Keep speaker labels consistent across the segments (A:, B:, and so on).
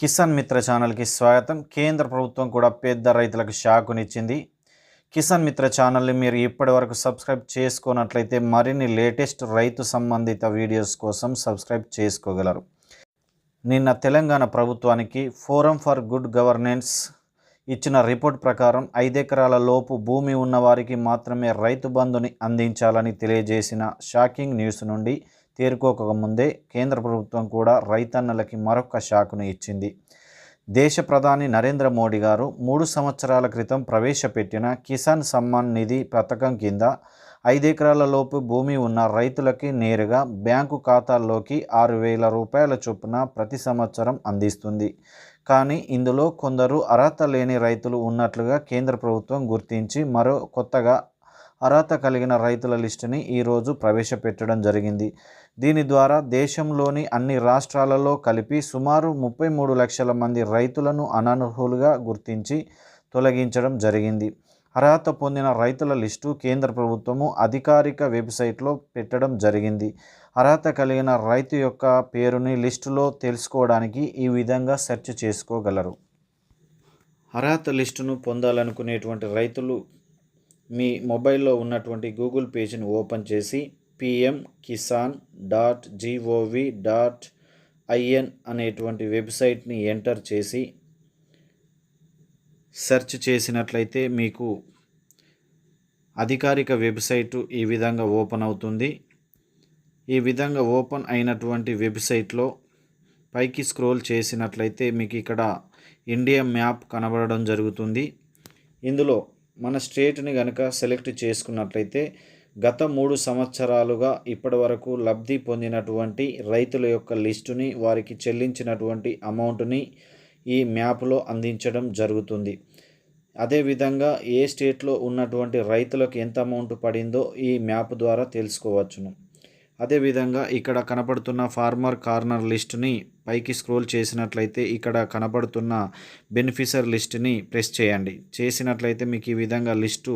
A: కిసాన్ మిత్ర ఛానల్కి స్వాగతం. కేంద్ర ప్రభుత్వం కూడా పెద్ద రైతులకు షాకునిచ్చింది. కిసాన్ మిత్ర ఛానల్ని మీరు ఇప్పటి వరకు సబ్స్క్రైబ్ చేసుకున్నట్లయితే మరిన్ని లేటెస్ట్ రైతు సంబంధిత వీడియోస్ కోసం సబ్స్క్రైబ్ చేసుకోగలరు. నిన్న తెలంగాణ ప్రభుత్వానికి ఫోరం ఫర్ గుడ్ గవర్నెన్స్ ఇచ్చిన రిపోర్ట్ ప్రకారం ఐదెకరాల లోపు భూమి ఉన్నవారికి మాత్రమే రైతు బంధుని అందించాలని తెలియజేసిన షాకింగ్ న్యూస్ నుండి తేరుకోకముందే కేంద్ర ప్రభుత్వం కూడా రైతన్నలకి మరొక షాకును ఇచ్చింది. దేశ ప్రధాని నరేంద్ర మోడీ గారు మూడు సంవత్సరాల క్రితం ప్రవేశపెట్టిన కిసాన్ సమ్మాన్ నిధి పథకం కింద ఐదెకరాల లోపు భూమి ఉన్న రైతులకి నేరుగా బ్యాంకు ఖాతాల్లోకి ఆరు వేల రూపాయల చొప్పున ప్రతి సంవత్సరం అందిస్తుంది. కానీ ఇందులో కొందరు అర్హత లేని రైతులు ఉన్నట్లుగా కేంద్ర ప్రభుత్వం గుర్తించి మరో కొత్తగా అర్హత కలిగిన రైతుల లిస్టుని ఈరోజు ప్రవేశపెట్టడం జరిగింది. దీని ద్వారా దేశంలోని అన్ని రాష్ట్రాలలో కలిపి సుమారు ముప్పై మూడు లక్షల మంది రైతులను అనర్హులుగా గుర్తించి తొలగించడం జరిగింది. అర్హత పొందిన రైతుల లిస్టు కేంద్ర ప్రభుత్వము అధికారిక వెబ్సైట్లో పెట్టడం జరిగింది. అర్హత కలిగిన రైతు యొక్క పేరుని లిస్టులో తెలుసుకోవడానికి ఈ విధంగా సెర్చ్ చేసుకోగలరు. అర్హత లిస్టును పొందాలనుకునేటువంటి రైతులు మీ మొబైల్లో ఉన్నటువంటి గూగుల్ పేజీని ఓపెన్ చేసి PM Kisan dot G O V dot I N అనేటువంటి వెబ్సైట్ని ఎంటర్ చేసి సెర్చ్ చేసినట్లయితే మీకు అధికారిక వెబ్సైటు ఈ విధంగా ఓపెన్ అవుతుంది. ఈ విధంగా ఓపెన్ అయినటువంటి వెబ్సైట్లో పైకి స్క్రోల్ చేసినట్లయితే మీకు ఇక్కడ ఇండియా మ్యాప్ కనబడడం జరుగుతుంది. ఇందులో మన స్టేట్ని కనుక సెలెక్ట్ చేసుకున్నట్లయితే గత మూడు సంవత్సరాలుగా ఇప్పటి వరకు లబ్ధి పొందినటువంటి రైతుల యొక్క లిస్టుని వారికి చెల్లించినటువంటి అమౌంట్ని ఈ మ్యాప్లో అందించడం జరుగుతుంది. అదేవిధంగా ఏ స్టేట్లో ఉన్నటువంటి రైతులకు ఎంత అమౌంట్ పడిందో ఈ మ్యాప్ ద్వారా తెలుసుకోవచ్చును. అదేవిధంగా ఇక్కడ కనపడుతున్న ఫార్మర్ కార్నర్ లిస్టుని పైకి స్క్రోల్ చేసినట్లయితే ఇక్కడ కనపడుతున్న బెనిఫిషర్ లిస్ట్ని ప్రెస్ చేయండి. చేసినట్లయితే మీకు ఈ విధంగా లిస్టు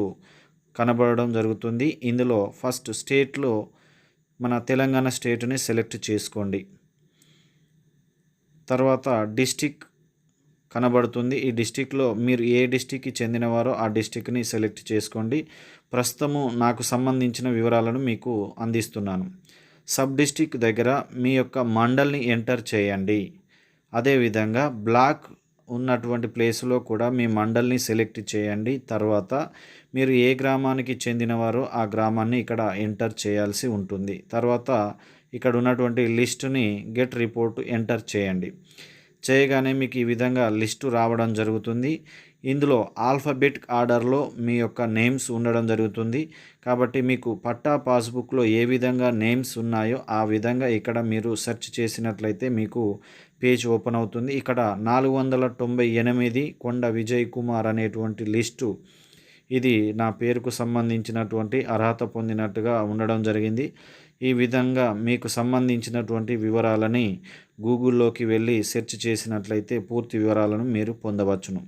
A: కనబడడం జరుగుతుంది. ఇందులో ఫస్ట్ స్టేట్లో మన తెలంగాణ స్టేట్ని సెలెక్ట్ చేసుకోండి. తర్వాత డిస్టిక్ కనబడుతుంది. ఈ డిస్టిక్లో మీరు ఏ డిస్టిక్కి చెందినవారో ఆ డిస్టిక్ని సెలెక్ట్ చేసుకోండి. ప్రస్తుతము నాకు సంబంధించిన వివరాలను మీకు అందిస్తున్నాను. సబ్ డిస్టిక్ దగ్గర మీ యొక్క మండల్ని ఎంటర్ చేయండి. అదేవిధంగా బ్లాక్ ఉన్నటువంటి ప్లేస్లో కూడా మీ మండల్ని సెలెక్ట్ చేయండి. తర్వాత మీరు ఏ గ్రామానికి చెందినవారో ఆ గ్రామాన్ని ఇక్కడ ఎంటర్ చేయాల్సి ఉంటుంది. తర్వాత ఇక్కడ ఉన్నటువంటి లిస్టుని గెట్ రిపోర్ట్ ఎంటర్ చేయండి. చేయగానే మీకు ఈ విధంగా లిస్టు రావడం జరుగుతుంది. ఇందులో ఆల్ఫాబెట్ ఆర్డర్లో మీ యొక్క నేమ్స్ ఉండడం జరుగుతుంది. కాబట్టి మీకు పట్టా పాస్బుక్లో ఏ విధంగా నేమ్స్ ఉన్నాయో ఆ విధంగా ఇక్కడ మీరు సెర్చ్ చేసినట్లయితే మీకు పేజ్ ఓపెన్ అవుతుంది. ఇక్కడ నాలుగు వందల తొంభై ఎనిమిది కొండ విజయ్ కుమార్ అనేటువంటి లిస్టు ఇది నా పేరుకు సంబంధించినటువంటి అర్హత పొందినట్టుగా ఉండడం జరిగింది. ఈ విధంగా మీకు సంబంధించినటువంటి వివరాలని గూగుల్లోకి వెళ్ళి సెర్చ్ చేసినట్లయితే పూర్తి వివరాలను మీరు పొందవచ్చును.